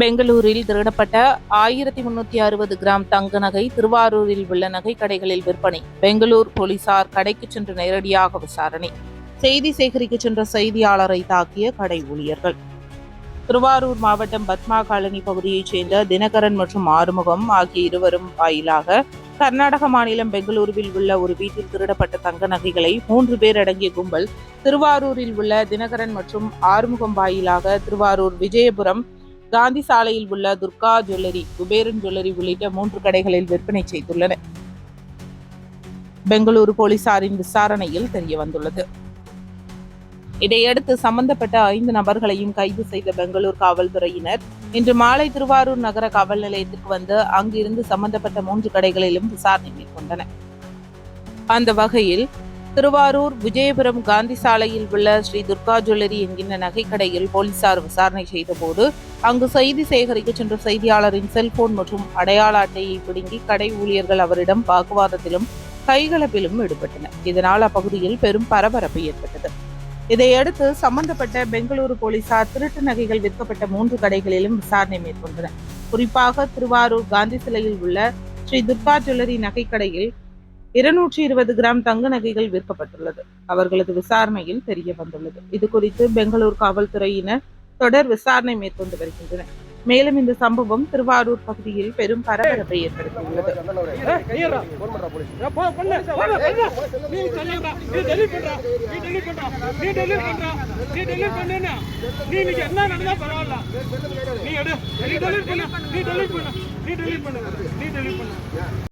பெங்களூரில் திருடப்பட்ட ஆயிரத்தி முன்னூத்தி அறுபது கிராம் தங்க நகை திருவாரூரில் உள்ள நகை கடைகளில் விற்பனை. பெங்களூர் போலீசார் கடைக்கு சென்று நேரடியாக விசாரணை. செய்தி சேகரிக்க சென்ற செய்தியாளரை தாக்கிய கடை ஊழியர்கள். திருவாரூர் மாவட்டம் பத்மா காலனி பகுதியைச் சேர்ந்த தினகரன் மற்றும் ஆறுமுகம் ஆகிய இருவரும் வாயிலாக கர்நாடக மாநிலம் பெங்களூருவில் உள்ள ஒரு வீட்டில் திருடப்பட்ட தங்க நகைகளை மூன்று பேர் அடங்கிய கும்பல் திருவாரூரில் உள்ள தினகரன் மற்றும் ஆறுமுகம் வாயிலாக திருவாரூர் விஜயபுரம் காந்தி சாலையில் உள்ள துர்கா ஜுவல்லரி குபேரன் ஜுவல்லரி உள்ளிட்ட மூன்று கடைகளில் விற்பனை செய்துள்ளன. பெங்களூரு போலீசாரின் விசாரணையில் தெரிய வந்துள்ளது. இதையடுத்து சம்பந்தப்பட்ட ஐந்து நபர்களையும் கைது செய்த பெங்களூர் காவல்துறையினர் இன்று மாலை திருவாரூர் நகர காவல் நிலையத்திற்கு வந்து அங்கிருந்து சம்பந்தப்பட்ட மூன்று கடைகளிலும் விசாரணை மேற்கொண்டனர். அந்த வகையில் திருவாரூர் விஜயபுரம் காந்தி சாலையில் உள்ள ஸ்ரீ துர்கா ஜுவல்லரி என்கின்ற நகைக்கடையில் போலீசார் விசாரணை செய்தபோது அங்கு செய்தி சேகரிக்க சென்ற செய்தியாளரின் செல்போன் மற்றும் அடையாள அட்டையை பிடுங்கி கடை ஊழியர்கள் அவரிடம் வாக்குவாதத்திலும் கைகலப்பிலும் ஈடுபட்டனர். இதனால் அப்பகுதியில் பெரும் பரபரப்பு ஏற்பட்டது. இதையடுத்து சம்பந்தப்பட்ட பெங்களூரு போலீசார் திருட்டு நகைகள் விற்கப்பட்ட மூன்று கடைகளிலும் விசாரணை மேற்கொண்டனர். குறிப்பாக திருவாரூர் காந்தி சிலையில் உள்ள ஸ்ரீ துர்கா ஜுவல்லரி நகைக்கடையில் இருநூற்றி இருபது கிராம் தங்க நகைகள் விற்கப்பட்டுள்ளது. அவர்களது விசாரணையில் தெரிய வந்துள்ளது. இது குறித்து பெங்களூர் காவல்துறையினர் தொடர் விசாரணை மேற்கொண்டு வருகின்றனர். மேலும் இந்த சம்பவம் திருவாரூர் பகுதியில் பெரும் பரபரப்பை ஏற்படுத்தியுள்ளது.